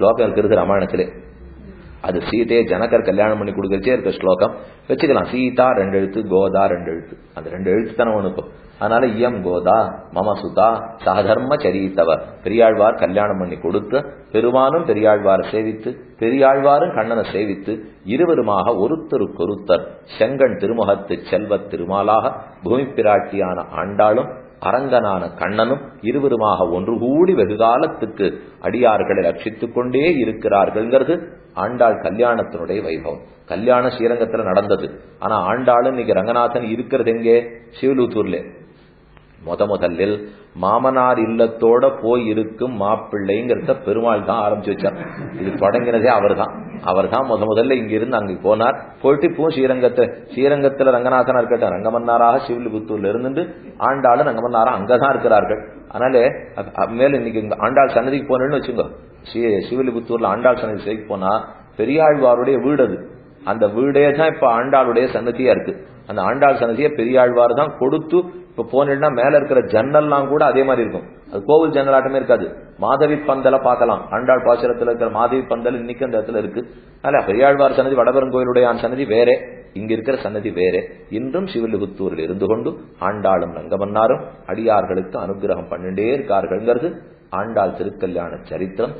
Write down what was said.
ஸ்லோகம் இருக்கிறது ராமாயணத்திலே. அது சீதையை ஜனகர் கல்யாணம் பண்ணி கொடுக்கறச்சே இருக்க ஸ்லோகம். வச்சுக்கலாம். சீதா ரெண்டு எழுத்து கோதா ரெண்டு எழுத்து. அந்த ரெண்டு எழுத்து தானே ஒண்ணுக்கும் அதனால இயம் கோதா மம சுதா சகதர்ம சரித்தவர் பெரியாழ்வார் கல்யாணம் பண்ணி கொடுத்து பெருமானும் பெரியாழ்வாரை சேவித்து பெரியாழ்வாரும் கண்ணனை சேவித்து இருவருமாக ஒருத்தருக்கொருத்தர் செங்கன் திருமுகத்து செல்வத் திருமாலாக பூமி பிராட்டியான ஆண்டாளும் அரங்கனான கண்ணனும் இருவருமாக ஒன்று கூடி வெகு காலத்துக்கு அடியார்களை ரட்சித்துக் கொண்டே இருக்கிறார்கள்ங்கிறது ஆண்டாள் கல்யாணத்தினுடைய வைபவம். கல்யாணம் ஸ்ரீரங்கத்துல நடந்தது. ஆனா ஆண்டாளும் இன்னைக்கு ரங்கநாதன் இருக்கிறது எங்கே? சிவலூத்தூர்ல. முத முதலில் மாமனார் இல்லத்தோட போய் இருக்கும் மாப்பிள்ளைங்கிறத பெருமாள் தான் ஆரம்பிச்சு வச்சார். இது தொடங்கினதே அவர் தான் அவர் தான் முத முதல்ல இங்கிருந்து அங்கு போனார். போயிட்டு இப்போ ஸ்ரீரங்கத்தை ஸ்ரீரங்கத்துல ரங்கநாதனா இருக்கட்டும் ரங்கமன்னாராக சிவிலிபுத்தூர்ல இருந்து ஆண்டாளும் ரங்கமன்னாரா அங்கதான் இருக்கிறார்கள். அதனால அ- மேல இன்னைக்கு இங்க ஆண்டாள் சன்னதிக்கு போனேன்னு வச்சுங்க ஸ்ரீ- சிவிலிபுத்தூர்ல ஆண்டாள் சன்னதி சேக்கு போனா பெரியாழ்வாருடைய வீடு அது அந்த வீடே தான் இப்ப ஆண்டாளுடைய சன்னதியா இருக்கு. அந்த ஆண்டாள் சன்னதியை பெரியாழ்வார் தான் கொடுத்து இப்ப போனேன்னா மேல இருக்கிற ஜன்னல்லாம் கூட அதே மாதிரி இருக்கும். அது கோவில் ஜன்னலாட்டமே இருக்காது. மாதவி பந்தலை பார்க்கலாம். ஆண்டாள் பாசுரத்தில் இருக்கிற மாதவி பந்தல் இன்னைக்கு அந்த இடத்துல இருக்கு. அதனால பெரியாழ்வார் சன்னதி வடபெருங்கோயிலுடைய ஆண் சன்னதி வேறே. இங்க இருக்கிற சன்னதி வேறே. இன்றும் சிவிலிபுத்தூரில் இருந்து கொண்டு ஆண்டாளும் ரங்கமன்னாரும் அடியார்களுக்கு அனுகிரகம் பண்ணிட்டே இருக்கார்கள்ங்கிறது ஆண்டாள் திருக்கல்யாண சரித்திரம்.